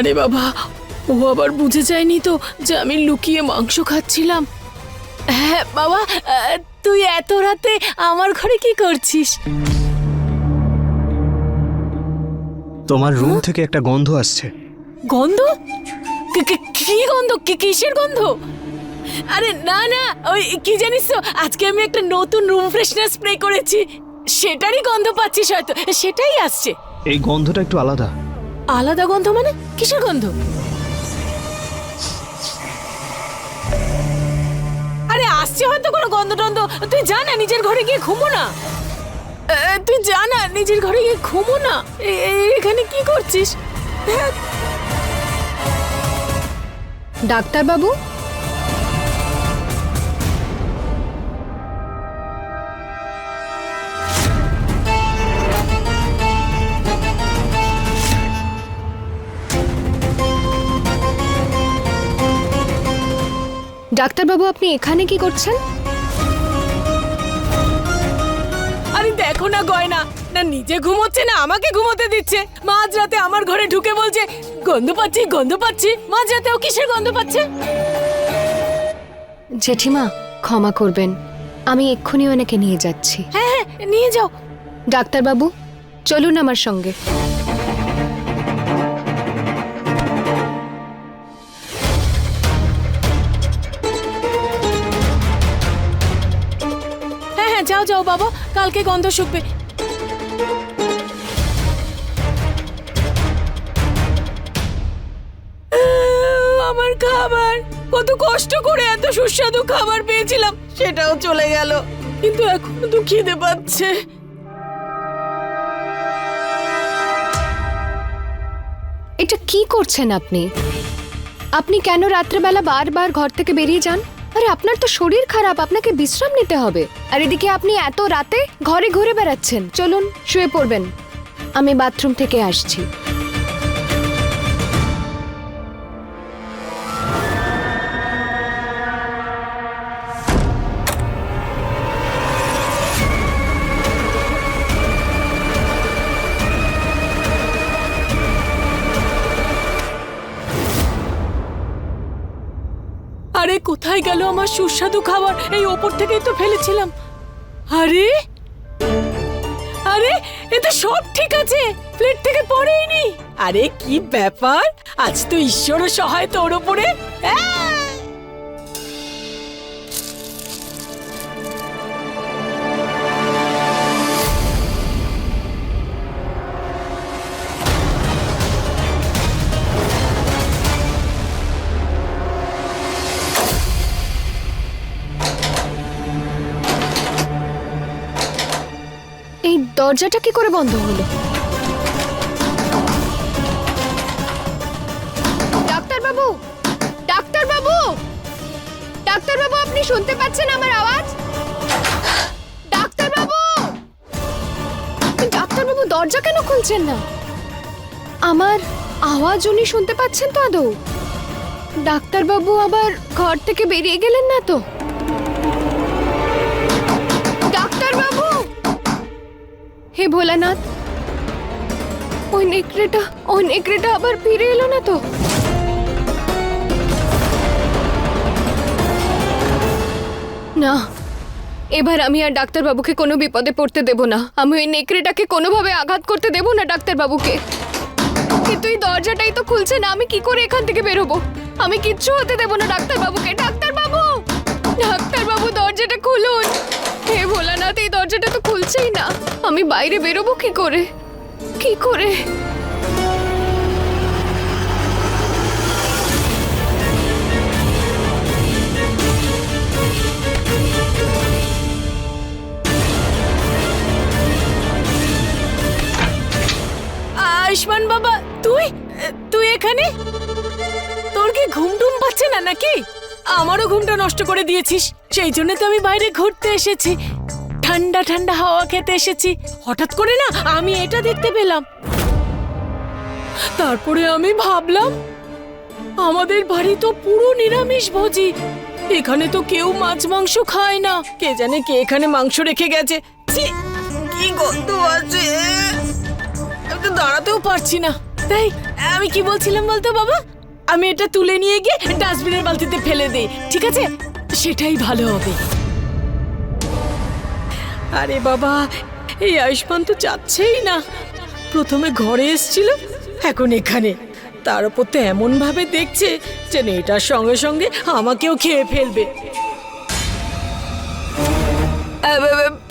আরে বাবা ও আবার বুঝে যায়নি তো যে আমি লুকিয়ে মাংস খাচ্ছিলাম। হ্যাঁ বাবা তুই এত রাতে আমার ঘরে কি করছিস? তোমার রুম থেকে একটা গন্ধ আসছে। গন্ধ? কি- গন্ধ? কি কিসের গন্ধ? আরে না না ওই কি জানিস তো আজকে আমি একটা নতুন রুম ফ্রেশনার স্প্রে করেছি। সেটারই গন্ধ পাচ্ছিস হয়তো সেটাই আসছে। এই গন্ধটা একটু আলাদা। আলাদা গন্ধ মানে? কিসের গন্ধ? আরে, আসছে হয়তো কোনো গন্ধ টন্ধ তুই জানা নিজের ঘরে গিয়ে ঘুমো না। তুই জানা নিজের ঘরে গিয়ে ঘুমো না। এখানে কি করছিস? ডাক্তার ডাক্তারবাবু ডাক্তারবাবু আপনি এখানে কি করছেন? আরে দেখো না গয়না না নিজে ঘুমোচ্ছে না আমাকে ঘুমোতে দিচ্ছে। মাঝরাতে আমার ঘরে ঢুকে বলছে গন্ধ পাচ্ছি গন্ধ পাচ্ছি। মাঝরাতেও কিসের গন্ধ পাচ্ছে? জেঠিমা ক্ষমা করবেন আমি এক্ষুনি ওনাকে নিয়ে যাচ্ছি। হ্যাঁ হ্যাঁ নিয়ে যাও। ডাক্তারবাবু চলুন আমার সঙ্গে। যাও যাও বাবা, কালকে গন্ধ শুকবে। আমার খাবার। কত কষ্ট করে এত সুস্বাদু খাবার পেয়েছিলাম। সেটাও চলে গেল। কিন্তু এখন তো খিদে পাচ্ছে। এটা কি করছেন আপনি? আপনি কেন রাত্রেবেলা বারবার ঘর থেকে বেরিয়ে যান? আরে আপনার তো শরীর খারাপ, আপনাকে বিশ্রাম নিতে হবে। আর এদিকে আপনি এত রাতে ঘরে ঘুরে বেড়াচ্ছেন। চলুন, শুয়ে পড়বেন। আমি বাথরুম থেকে আসছি। কোথায় গেল আমার সুস্বাদু খাবার। এই ওপর থেকেই তো ফেলেছিলাম। আরে? আরে, এ তো সব ঠিক আছে। প্লেট থেকে পড়েইনি আরে, কি ব্যাপার? আজ তো ঈশ্বর সহায় তোর ওপরে আহ! দরজাটা কি করে বন্ধ হলো? ডাক্তারবাবু! ডাক্তারবাবু! ডাক্তারবাবু, আপনি শুনতে পাচ্ছেন আমার আওয়াজ? ডাক্তারবাবু! ডাক্তারবাবু, দরজা কেন খুলছেন না? আমার আওয়াজ উনি শুনতে পাচ্ছেন তো আদৌ? ডাক্তারবাবু আবার ঘর থেকে বেরিয়ে গেলেন না তো? ভোলানাথ। ওই নেকড়েটা ওই নেকড়েটা আবার ফিরে এলো না তো? না, এবার আমি আর ডাক্তারবাবুকে কোনো বিপদে পড়তে দেব না। আমি ওই নেকড়েটাকে কোনোভাবে আঘাত করতে দেব না ডাক্তারবাবুকে। কিন্তু এই দরজাটাই তো খুলছে না, আমি কি করে এখান থেকে বেরোবো? আমি কিচ্ছু হতে দেব না ডাক্তারবাবুকে। ডাক্তারবাবু! ডাক্তারবাবু, দরজাটা খুলুন! হে ভোলানাথ, এই দরজাটা তো খুলছেই না। আমি বাইরে বেরোবো কি করে? কি করে? আয়ুষ্মান বাবা, তুই তুই এখানে? তোর কি ঘুম টুম পাচ্ছে না নাকি? আমারও ঘুমটা নষ্ট করে দিয়েছিস। সেই জন্য তো আমি বাইরে ঘুরতে এসেছি। ঠান্ডা ঠান্ডা হাওয়া খেতে এসেছি। হঠাৎ করে না, আমি এটা দেখতে পেলাম। তারপরে আমি ভাবলাম, আমাদের বাড়ি তো পুরো নিরামিষ ভোজি। এখানে তো কেউ মাছ, মাংস খায় না। কে জানে কে এখানে মাংস রেখে গেছে। কি গন্ধ আছে। আমি তো দাঁড়াতেও পারছি না। তাই, আমি কি বলছিলাম বলতো বাবা? আমি এটা তুলে নিয়ে গিয়ে ডাস্টবিনের বালতিতে ফেলে দেই, ঠিক আছে? সেটাই ভালো হবে। আরে বাবা, এই আয়ুষ্মান তো যাচ্ছেই না। প্রথমে ঘরে এসছিল, এখন এখানে। তার উপর তো এমন ভাবে দেখছে যে এটার সঙ্গে সঙ্গে আমাকেও খেয়ে ফেলবে।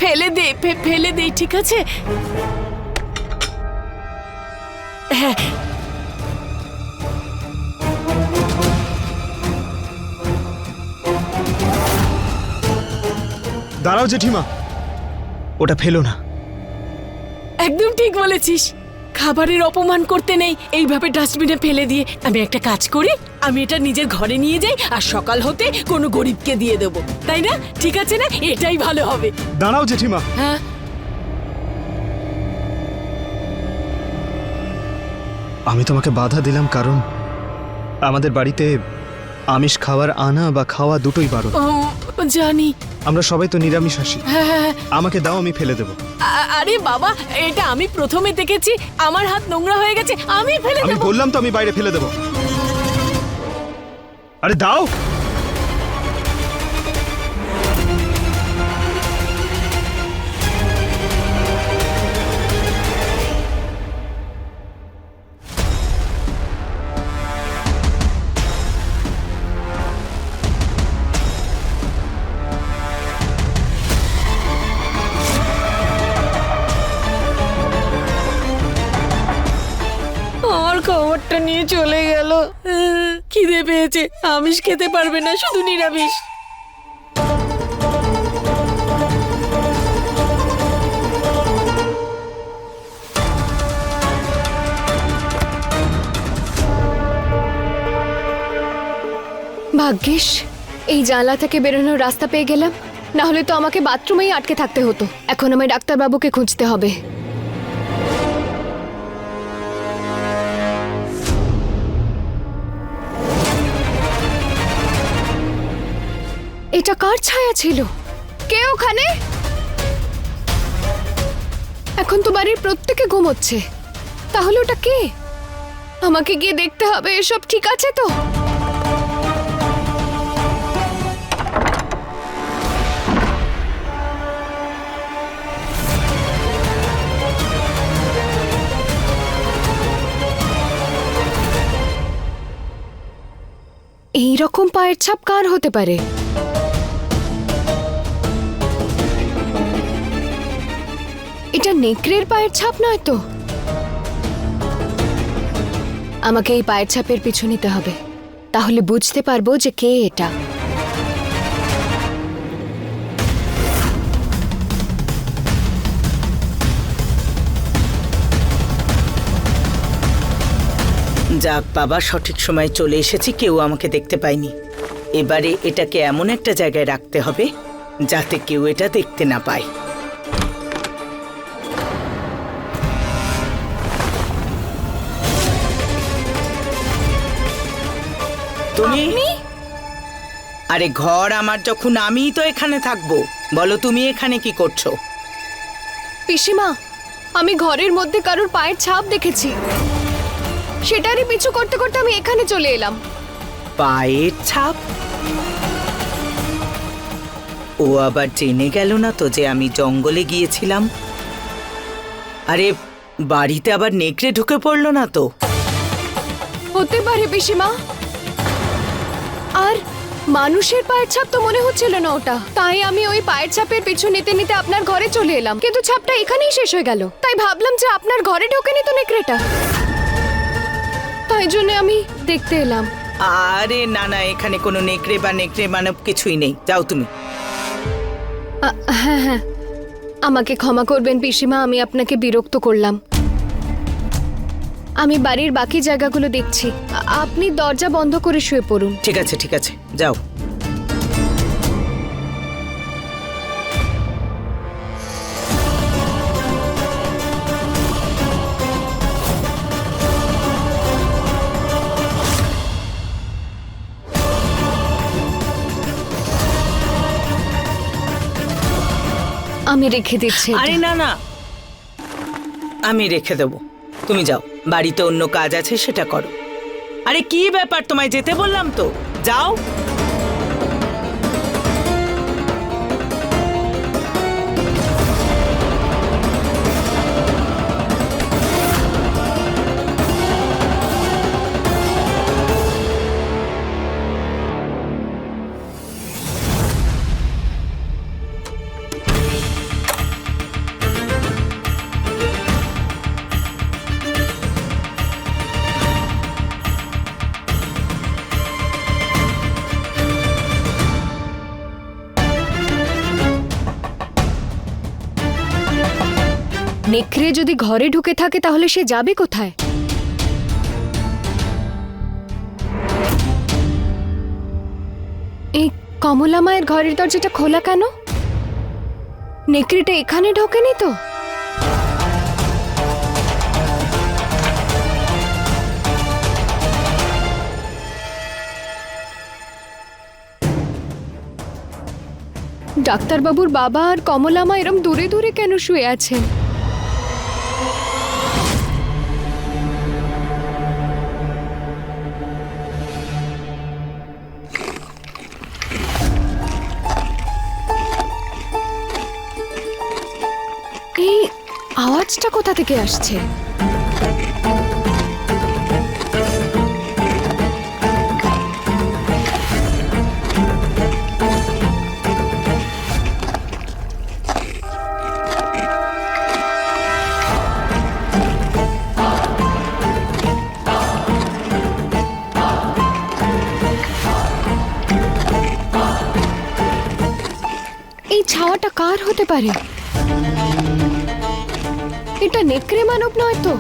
ফেলে দে ফেলে দে ঠিক আছে? হ্যাঁ দাঁড়াও জেঠিমা। ওটা ফেলো না। একদম ঠিক বলেছিস। খাবারের অপমান করতে নেই এইভাবে ডাস্টবিনে ফেলে দিয়ে। আমি একটা কাজ করি আমি এটা নিজের ঘরে নিয়ে যাই আর সকাল হতে কোনো গরিবকে দিয়ে দেবো। তাই না? ঠিক আছে না? এটাই ভালো হবে। দাঁড়াও জেঠিমা। হ্যাঁ। আমি তোমাকে বাধা দিলাম কারণ আমাদের বাড়িতে আমিষ খাওয়ার আনা বা খাওয়া দুটোই বারণ। জানি। আমরা সবাই তো নিরামিষাসী হ্যাঁ হ্যাঁ হ্যাঁ। আমাকে দাও আমি ফেলে দেবো। আ- আরে বাবা এটা আমি প্রথমে দেখেছি আমার হাত নোংরা হয়ে গেছে আমি ফেলে আমি দেবো। বললাম তো আমি বাইরে ফেলে দেবো। আরে দাও! নিয়ে চলে গেল। খিদে পেয়েছে, আমিষ খেতে পারবে না, শুধু নিরামিষ। ভাগ্যিস, এই জানলা থেকে বেরোনোর রাস্তা পেয়ে গেলাম। না হলে তো আমাকে বাথরুমেই আটকে থাকতে হতো। এখন আমায় ডাক্তারবাবুকে খুঁজতে হবে। এটা কার ছায়া ছিল? কে ওখানে? এখন তো বাড়ির প্রত্যেকে ঘুমোচ্ছে। তাহলে ওটা কে? আমাকে গিয়ে দেখতে হবে, এসব ঠিক আছে তো? এই রকম পায়ের ছাপ কার হতে পারে? এটা নেকড়ের পায়ের ছাপ নয় তো? আমাকে এই পায়ের ছাপের পিছু নিতে হবে। তাহলে বুঝতে পারব যে কে এটা। যাক বাবা, সঠিক সময়ে চলে এসেছি, কেউ আমাকে দেখতে পায়নি। এবারে এটাকে এমন একটা জায়গায় রাখতে হবে যাতে কেউ এটা দেখতে না পায়। তুমি? আরে ঘর আমার যখন আমিই তো এখানে থাকব। বলো তুমি এখানে কি করছ? পিসিমা আমি ঘরের মধ্যে কারোর পায়ের ছাপ দেখেছি। সেটারই পিছু করতে করতে আমি এখানে চলে এলাম। পায়ের ছাপ? ও আবার জেনে গেল না তো যে আমি জঙ্গলে গিয়েছিলাম। আরে বাড়িতে আবার নেকড়ে ঢুকে পড়ল না তো? হতে পারে পিসিমা আর মানুষের পায়ের ছাপ তো মনে হচ্ছিল না ওটা। তাই আমি ওই পায়ের ছাপের পিছু নিতে নিতে আপনার ঘরে চলে এলাম। কিন্তু ছাপটা এখানেই শেষ হয়ে গেল। তাই ভাবলাম যে আপনার ঘরে ঢোকেনি তো নেকড়েটা। তাই জন্য আমি দেখতে এলাম। আরে না না এখানে কোনো নেকড়ে বা নেকড়ে মানব কিছুই নেই। যাও তুমি। হ্যাঁ হ্যাঁ। আমাকে ক্ষমা করবেন পিসিমা আমি আপনাকে বিরক্ত করলাম। আমি বাড়ির বাকি জায়গাগুলো দেখছি। আপনি দরজা বন্ধ করে শুয়ে পড়ুন। ঠিক আছে ঠিক আছে। যাও। আমি রেখে দিচ্ছি আরে না না। আমি রেখে দেবো। তুমি যাও। বাড়িতে অন্য কাজ আছে, সেটা করো। আরে কি ব্যাপার, তোমায় যেতে বললাম তো? যাও। নেকড়ে যদি ঘরে ঢুকে থাকে, তাহলে সে যাবে কোথায়? এই কমলা মায়ের ঘরের দরজাটা খোলা কেন? নেকড়েটা এখানে ঢোকেনি তো। ডাক্তারবাবুর বাবা আর কমলা মা এরম দূরে দূরে কেন শুয়ে আছেন? এই আওয়াজটা কোথা থেকে আসছে? এই ছাওয়াটা কার হতে পারে? এটা নেকড়ে মানব নয় তো?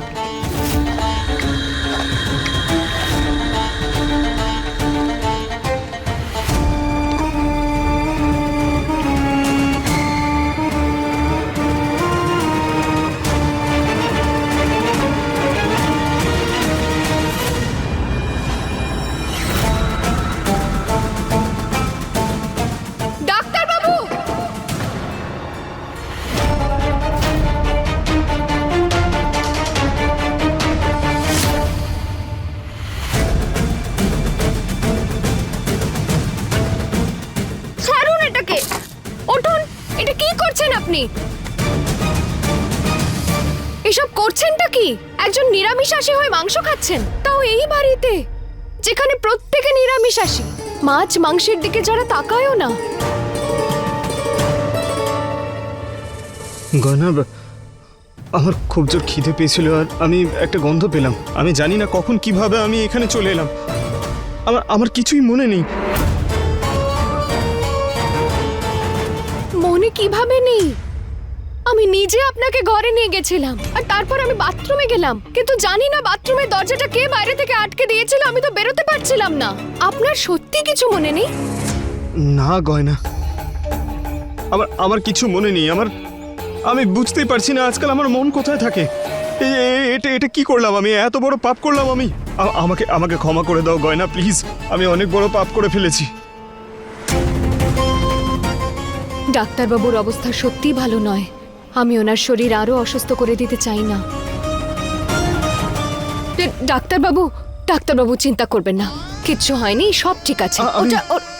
প্রত্যেকে নিরামিষাশী। মাছ মাংসের দিকে যারা তাকায়ও না। গয়না আমার খুব জোর খিদে পেয়েছিল আর আমি একটা গন্ধ পেলাম। আমি জানি না কখন কীভাবে আমি এখানে চলে এলাম। আমার আমার কিছুই মনে নেই। মনে কীভাবে নেই? আমি নিজে আপনাকে ঘরে নিয়ে গেছিলাম। আর তারপর আমি বাথরুমে গেলাম। কিন্তু জানি না বাথরুমের দরজাটা কে বাইরে থেকে আটকে দিয়েছিল আমি তো বেরোতে পারছিলাম না। আপনার সত্যি কিছু মনে নেই? না গয়না। আমার আমার কিছু মনে নেই। আমার আমি বুঝতেই পারছি না আজকাল আমার মন কোথায় থাকে। এটা এটা কি করলাম আমি? এত বড় পাপ করলাম আমি? আমাকে আমাকে ক্ষমা করে দাও গয়না প্লিজ। আমি অনেক বড় পাপ করে ফেলেছি। ডাক্তারবাবুর অবস্থা সত্যিই ভালো নয়। আমি ওনার শরীর আরও অসুস্থ করে দিতে চাই না। ডাক্তারবাবু ডাক্তারবাবু চিন্তা করবেন না। কিচ্ছু হয়নি সব ঠিক আছে। ওটা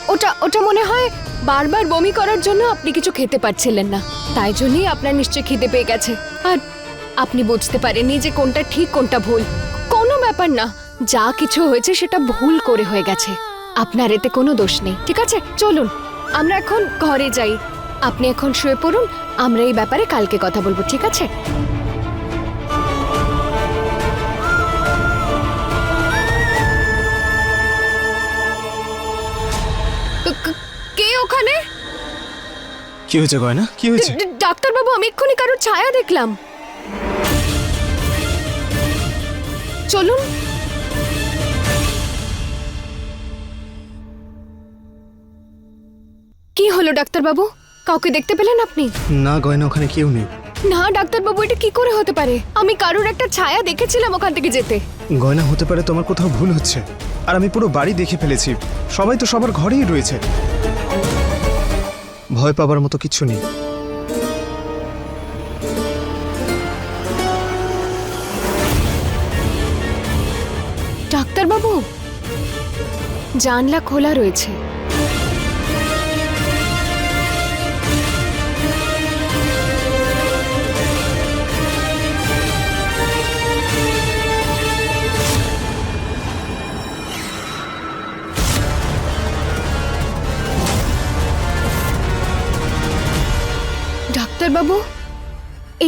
ওটা ওটা মনে হয় বারবার বমি করার জন্য আপনি কিছু খেতে পারছিলেন না। তাই জন্যই আপনার নিশ্চয় খিদে পেয়ে গেছে। আর আপনি বুঝতে পারেননি যে কোনটা ঠিক কোনটা ভুল। কোনো ব্যাপার না যা কিছু হয়েছে সেটা ভুল করে হয়ে গেছে। আপনার এতে কোনো দোষ নেই ঠিক আছে? চলুন আমরা এখন ঘরে যাই। আপনি এখন শুয়ে পড়ুন আমরা এই ব্যাপারে কালকে কথা বলব ঠিক আছে? ক- ওখানে? কি হয়েছে গয়না? কি হয়েছে? ড- ডাক্তারবাবু আমি এক্ষুনি কারোর ছায়া দেখলাম। চলুন। কি হলো ডাক্তারবাবু? কাউকে দেখতে পেলেন আপনি? না গয়না ওখানে কেউ নেই। না ডাক্তারবাবু এটা কি করে হতে পারে? আমি কারুর একটা ছায়া দেখেছিলাম ওখান থেকে যেতে। গয়না হতে পারে তোমার কোথাও ভুল হচ্ছে। আর আমি পুরো বাড়ি দেখে ফেলেছি। সবাই তো সবার ঘরেই রয়েছে। ভয় পাবার মতো কিছু নেই। ডাক্তারবাবু জানলা খোলা রয়েছে। ডাক্তারবাবু?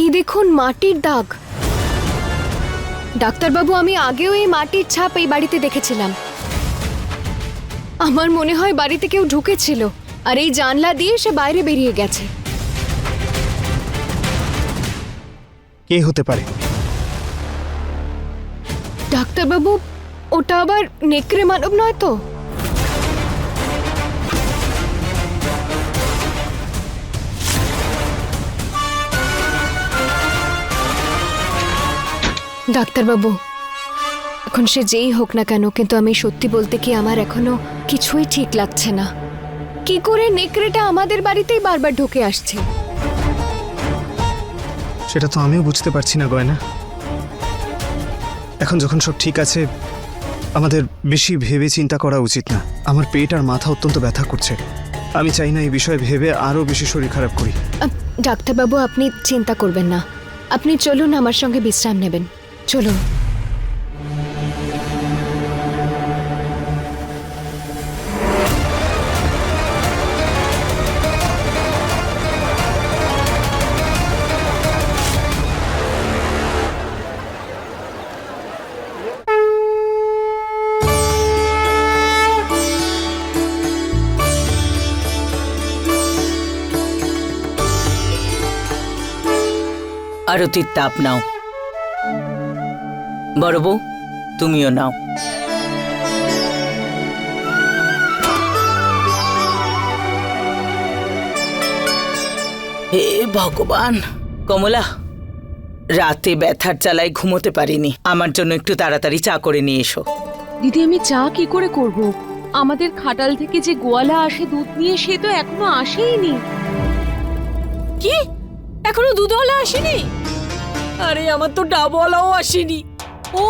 এই দেখুন মাটির দাগ। ডাক্তারবাবু আমি আগেও এই মাটির ছাপ এই বাড়িতে দেখেছিলাম। আমার মনে হয় বাড়িতে কেউ ঢুকেছিল আর এই জানলা দিয়ে সে বাইরে বেরিয়ে গেছে। কে হতে পারে? ডাক্তারবাবু ওটা আবার নেকড়ে মানব নয় তো? ডাক্তারবাবু এখন সে যেই হোক না কেন কিন্তু আমি সত্যি বলতে কি আমার এখনও কিছুই ঠিক লাগছে না। কি করে নেকড়েটা আমাদের বাড়িতেই বারবার ঢুকে আসছে? সেটা তো আমিও বুঝতে পারছি না গয়না। এখন যখন সব ঠিক আছে আমাদের বেশি ভেবে চিন্তা করা উচিত না। আমার পেট আর মাথা অত্যন্ত ব্যথা করছে। আমি চাই না এই বিষয়ে ভেবে আরও বেশি শরীর খারাপ করি। ডাক্তারবাবু আপনি চিন্তা করবেন না। আপনি চলুন আমার সঙ্গে বিশ্রাম নেবেন। চলুন আরতির তাপ নাও বড় বউ তুমিও নাও। হে ভগবান কমলা রাতে ব্যথার জ্বালায় ঘুমোতে পারিনি। আমার জন্য একটু তাড়াতাড়ি চা করে নিয়ে এসো। দিদি আমি চা কি করে করব? আমাদের খাটাল থেকে যে গোয়ালা আসে দুধ নিয়ে সে তো এখনও আসেইনি। কি? এখনও দুধওয়ালা আসেনি? আরে আমার তো ডাবওয়ালাও আসেনি। ও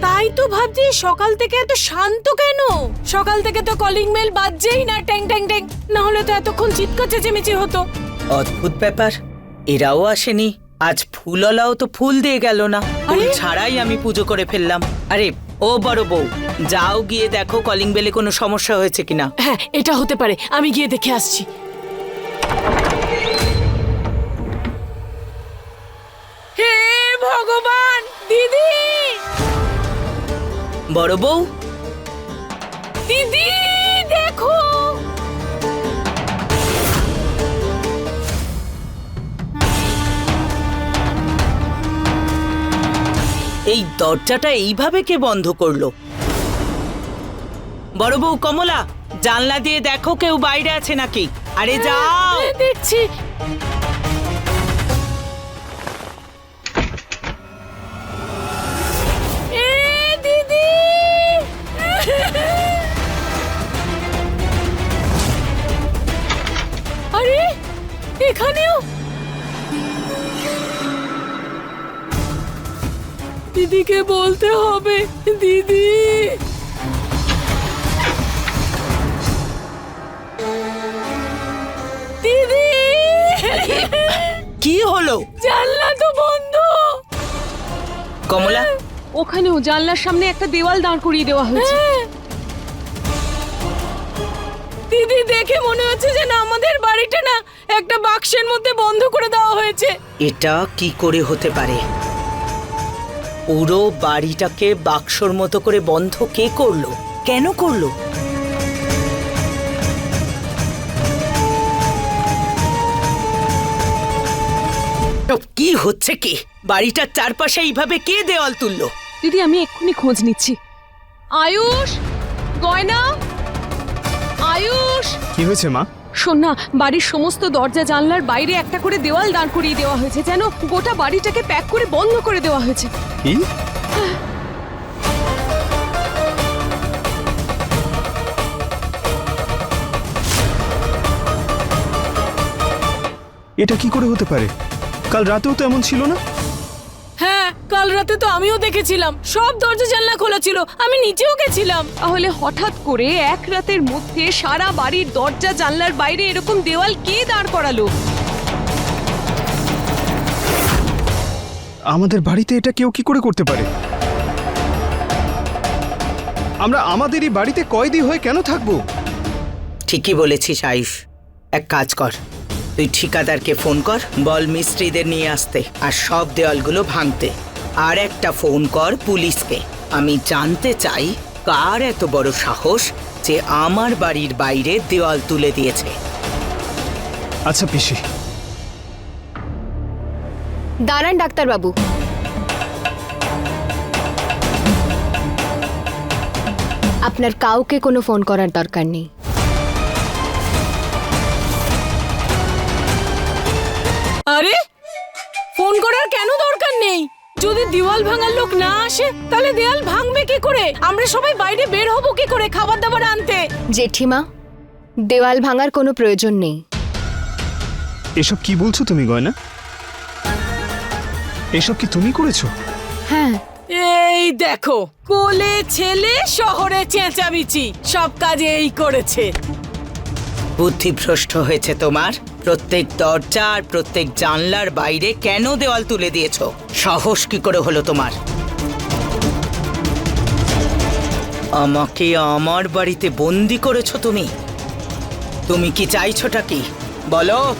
তাই তো ভাবছি সকাল থেকে এত শান্ত কেন? সকাল থেকে তো কলিং মেল বাজছেই না ট্যাং ট্যাং ট্যাং। না হলে তো এতক্ষণ চিৎকার চেঁচেমেচি হতো। অদ্ভুত ব্যাপার এরাও আসেনি। আজ ফুললাও তো ফুল দিয়ে গেল না। ফুল আরে? ছাড়াই আমি পুজো করে ফেললাম। আরে ও বড় বউ যাও গিয়ে দেখো কলিং বেলে কোনো সমস্যা হয়েছে কিনা। হ্যাঁ এটা হতে পারে আমি গিয়ে দেখে আসছি। দিদি! বড় বউ? দিদি দেখো! এই দরজাটা এইভাবে কে বন্ধ করল? বড় বউ কমলা জানলা দিয়ে দেখো কেউ বাইরে আছে নাকি? আরে যাও! দেখছি। দিদিকে বলতে হবে দিদি। দিদি! কি হলো? জানলা তো বন্ধ। কমলা? ওখানেও জানলার সামনে একটা দেওয়াল দাঁড় করিয়ে দেওয়া হয়েছে। হ্যাঁ। দিদি দেখে মনে হচ্ছে যে না আমাদের বাড়িটা না একটা বাক্সের মধ্যে বন্ধ করে দেওয়া হয়েছে। এটা কি করে হতে পারে? পুরো বাড়িটাকে বাক্সর মতো করে বন্ধ কে করল? কেন করল? সব কি হচ্ছে কি? বাড়িটার চারপাশে এইভাবে কে দেওয়াল তুললো? দিদি আমি এক্ষুনি খোঁজ নিচ্ছি। আয়ুষ? গয়না? আয়ুষ? কি হয়েছে মা? শোন না, বাড়ির সমস্ত দরজা জানলার বাইরে একটা করে দেওয়াল দাঁড় করিয়ে দেওয়া হয়েছে, যেন গোটা বাড়িটাকে প্যাক করে বন্ধ করে দেওয়া হয়েছে। এটা কি করে হতে পারে? কাল রাতেও তো এমন ছিল না? কাল রাতে তো আমিও দেখেছিলাম। সব দরজা জানলা খোলা ছিল আমি নিচেও গেছিলাম। তাহলে হঠাৎ করে এক রাতের মধ্যে সারা বাড়ির দরজা জানলার বাইরে এরকম দেওয়াল কে দাঁড় করালো? আমাদের বাড়িতে এটা কেউ কি করে করতে পারে? আমরা আমাদেরই বাড়িতে কয়দি হয়ে কেন থাকব? ঠিকই বলেছিস আয়ুষ। এক কাজ কর তুই ঠিকাদারকে ফোন কর বল মিস্ত্রিদের নিয়ে আসতে আর সব দেওয়ালগুলো ভাঙতে। আর একটা ফোন কর পুলিশকে। আমি জানতে চাই কার এত বড় সাহস যে আমার বাড়ির বাইরে দেওয়াল তুলে দিয়েছে। আচ্ছা পিসি। দাঁড়ান ডাক্তারবাবু। আপনার কাউকে কোনো ফোন করার দরকার নেই। আরে ফোন করার কেন দরকার নেই? যদি দেওয়াল ভাঙার লোক না আসে তাহলে দেওয়াল ভাঙবে কি করে? আমরা সবাই বাইরে বের হব কি করে খাবার দাবার আনতে? জেঠিমা দেওয়াল ভাঙার কোনো প্রয়োজন নেই। এসব কি বলছো তুমি গয়না? এসব কি তুমি করেছ? হ্যাঁ। এই দেখো কোলে ছেলে শহরে চেঁচামেচি। সব কাজ এই করেছে। বুদ্ধিভ্রষ্ট হয়েছে তোমার? প্রত্যেক দরজা আর প্রত্যেক জানলার বাইরে কেন দেওয়াল তুলে দিয়েছ? সাহস কি করে হলো তোমার? আমাকে আমার বাড়িতে বন্দি করেছ তুমি। তুমি কি চাইছোটা কি? বলো।